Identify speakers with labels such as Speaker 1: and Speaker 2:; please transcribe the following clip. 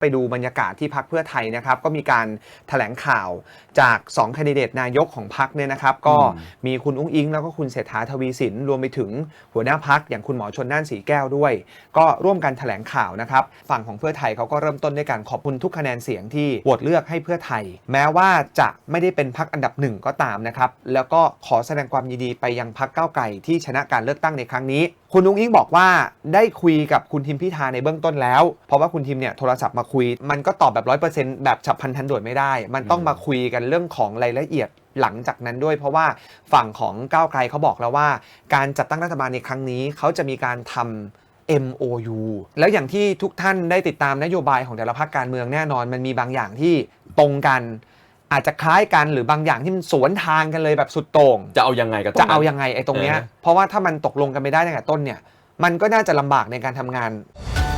Speaker 1: ไปดูบรรยากาศที่พักเพื่อไทยนะครับ ก็มีการถแถลงข่าวจาก2แคนดิเดตนายกของพักเนี่ยนะครับ ก็
Speaker 2: อืม
Speaker 1: มีคุณอุ้งอิง แล้วก็คุณเศรษฐาทวีสิน รวมไปถึงหัวหน้าพักอย่างคุณหมอชนน่านสีแก้วด้วย ก็ร่วมกันแถลงข่าวนะครับ ฝั่งของเพื่อไทยเขาก็เริ่มต้นด้วยการขอบคุณทุกคะแนนเสียงที่โหวตเลือกให้เพื่อไทย แม้ว่าจะไม่ได้เป็นพักอันดับหนึ่งก็ตามนะครับแล้วก็ขอแสดงความยินดีไปยังพักก้าวไกลที่ชนะการเลือกตั้งในครั้งนี้ คุณนุ้งอิงบอกว่าได้คุยกับคุณทิมพิธาในเบื้องต้นแล้ว เพราะว่าคุณทิมเนี่ยโทรศัพท์มาคุย มันก็ตอบแบบร้อยเปอร์เซ็นต์แบบฉับพลันทันด่วนไม่ได้ มันต้องมาคุยกันเรื่องของรายละเอียดหลังจากนั้นด้วย เพราะว่าฝั่งของก้าวไกลเขาบอกแล้วว่า การจัดตั้งรัฐบาลในครั้งนี้เขาจะมีการทำ MOU แล้วอย่างที่ทุกท่านได้ติดตามนโยบายของแต่ละพรรคการเมืองแน่นอน มันมีบางอย่างที่ตรงกัน อาจจะคล้ายกันหรือบางอย่างที่มันสวนทางกันเลยแบบสุดโต่ง
Speaker 2: จะเอายังไงกับตรง
Speaker 1: จะ
Speaker 2: นั้น
Speaker 1: เอายังไงไอ้ตรงเนี้ย
Speaker 2: เออ
Speaker 1: เพราะว่าถ้ามันตกลงกันไม่ได้ตั้งแต่ต้นเนี่ยมันก็น่าจะลำบากในการทำงาน「